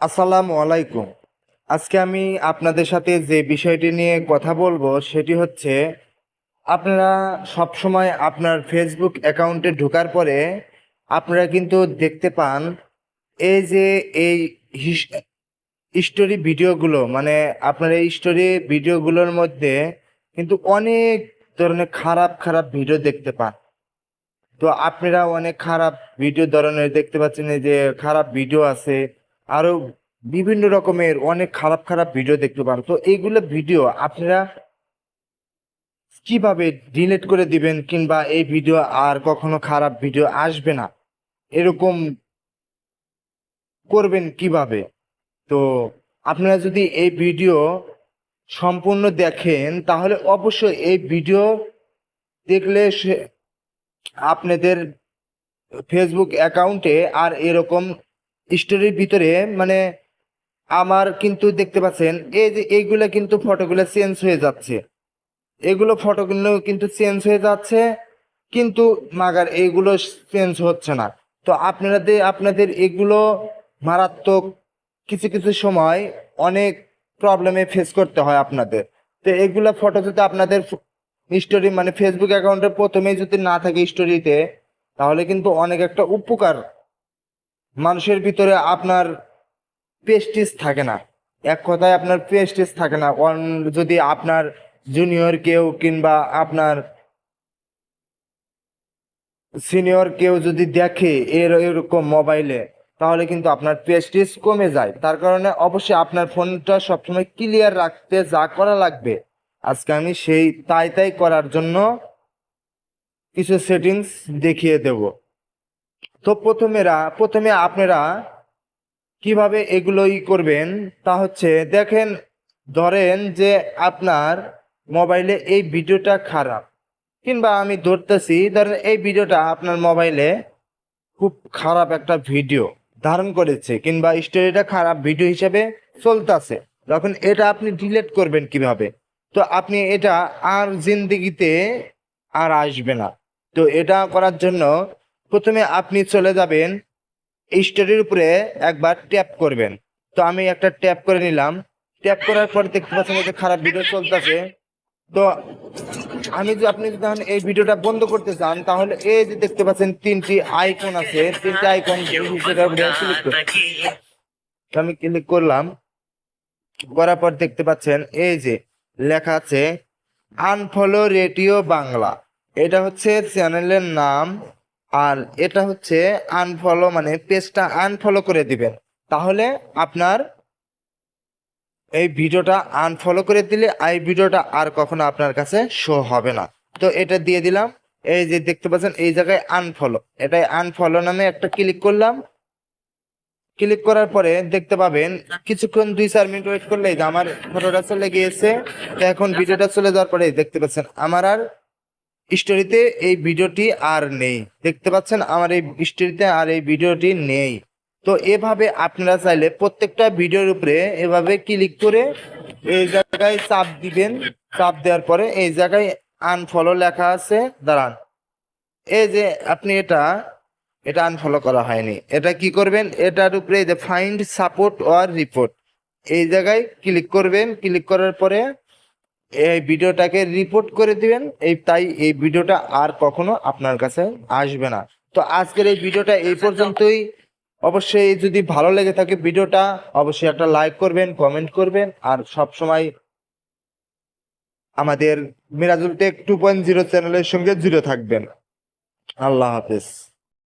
আসসালামু আলাইকুম। আজকে আমি আপনাদের সাথে যে বিষয়টি নিয়ে কথা বলব সেটি হচ্ছে, আপনারা সব সময় আপনার ফেসবুক অ্যাকাউন্টে ঢোকার পরে আপনারা কিন্তু দেখতে পান, এই যে এই স্টোরি ভিডিওগুলো মানে আপনার এই স্টোরি ভিডিওগুলোর মধ্যে কিন্তু অনেক ধরনের খারাপ খারাপ ভিডিও দেখতে পান। তো আপনারা অনেক খারাপ ভিডিও ধরনের দেখতে পাচ্ছেন, এই যে খারাপ ভিডিও আছে আরও বিভিন্ন রকমের অনেক খারাপ খারাপ ভিডিও দেখতে পান। তো এইগুলো ভিডিও আপনারা কীভাবে ডিলিট করে দিবেন কিংবা এই ভিডিও আর কখনো খারাপ ভিডিও আসবে না? এরকম করবেন কীভাবে? তো আপনারা যদি এই ভিডিও সম্পূর্ণ দেখেন, তাহলে অবশ্যই এই ভিডিও দেখলে আপনাদের ফেসবুক অ্যাকাউন্টে আর এরকম স্টোরির ভিতরে মানে আমার কিন্তু দেখতে পাচ্ছেন, এই যে এইগুলো কিন্তু ফটোগুলো চেঞ্জ হয়ে যাচ্ছে। এগুলো ফটোগুলো কিন্তু চেঞ্জ হয়ে যাচ্ছে, কিন্তু মাগার এইগুলো চেঞ্জ হচ্ছে না। তো আপনাদের আপনাদের এগুলো মারাত্মক কিছু কিছু সময় অনেক প্রবলেমে ফেস করতে হয় আপনাদের। তো এগুলো ফটো যদি আপনাদের স্টোরি মানে ফেসবুক অ্যাকাউন্টে প্রথমেই যদি না থাকে স্টোরিতে তাহলে কিন্তু অনেক একটা উপকার মানুষের ভিতরে আপনার পেস্টিস থাকে না। এক কথায় আপনার পেস্টিস থাকে না। যদি আপনার জুনিয়র কেউ কিংবা আপনার সিনিয়র কেউ যদি দেখে এর, এরকম মোবাইলে তাহলে কিন্তু আপনার পেস্টিস কমে যায়। তার কারণে অবশ্যই আপনার ফোনটা সবসময় ক্লিয়ার রাখতে যা করা লাগবে। আজকে আমি সেই তাই তাই করার জন্য কিছু সেটিংস দেখিয়ে দেব। তো প্রথমেরা, প্রথমে আপনারা কীভাবে এগুলোই করবেন তা হচ্ছে দেখেন, ধরেন যে আপনার মোবাইলে এই ভিডিওটা খারাপ, কিংবা আমি ধরতেছি, ধরেন এই ভিডিওটা আপনার মোবাইলে খুব খারাপ একটা ভিডিও ধারণ করেছে, কিংবা স্টোরিটা খারাপ ভিডিও হিসেবে চলতেছে তখন এটা আপনি ডিলিট করবেন কীভাবে? তো আপনি এটা আর জিন্দিগিতে আর আসবে না। তো এটা করার জন্য প্রথমে আপনি চলে যাবেন স্টোরির উপরে একবার ট্যাপ করবেন। তো আমি একটা ট্যাপ করে নিলাম। ট্যাপ করার পর দেখতে পাচ্ছেন যে খারাপ ভিডিও চলতেছে। তো আমি যদি আপনি যদি এখন এই ভিডিওটা বন্ধ করতে চান, তাহলে এই যে দেখতে পাচ্ছেন তিনটি আইকন আছে। তিনটি আইকন আমি ক্লিক করলাম। করার পর দেখতে পাচ্ছেন এই যে লেখা আছে আনফলো রেডিও বাংলা এটা হচ্ছে চ্যানেলের নাম। আর এটা হচ্ছে আনফলো মানে পেজটা আনফলো করে দিবেন। তাহলে আপনার এই ভিডিওটা আনফলো করে দিলে এই ভিডিওটা আর কখনো আপনার কাছে শো হবে না। তো এটা দিয়ে দিলাম। এই যে দেখতে পাচ্ছেন এই জায়গায় আনফলো এটাই আনফলো নামে একটা ক্লিক করলাম। ক্লিক করার পরে দেখতে পাবেন কিছুক্ষণ দুই চার মিনিট ওয়েট করলে যে আমার ফটোটা চলে গিয়েছে। এখন ভিডিওটা চলে যাওয়ার পরে দেখতে পাচ্ছেন আমার আর স্টোরিতে এই ভিডিওটি আর নেই। দেখতে পাচ্ছেন, আমার এই স্টোরিতে আর এই ভিডিওটি নেই। তো এভাবে আপনারা চাইলে প্রত্যেকটা ভিডিওর উপরে এভাবে ক্লিক করে এই জায়গায় চাপ দিবেন। চাপ দেওয়ার পরে এই জায়গায় আনফলো লেখা আছে। দাঁড়ান। এই যে আপনি এটা এটা আনফলো করা হয়নি। এটা কি করবেন? এটার উপরে যে ফাইন্ড সাপোর্ট অর রিপোর্ট এই জায়গায় ক্লিক করবেন। ক্লিক করার পরে এই ভিডিওটাকে রিপোর্ট করে দিবেন। এই তাই এই ভিডিওটা আর কখনো আপনার কাছে আসবে না। তো আজকের এই ভিডিওটা এই পর্যন্তই। অবশ্যই যদি ভালো লেগে থাকে ভিডিওটা, অবশ্যই একটা লাইক করবেন কমেন্ট করবেন। আর সব সময় আমাদের Mirajul tech two point zero চ্যানেলের সঙ্গে জুড়ে থাকবেন। আল্লাহ হাফেজ।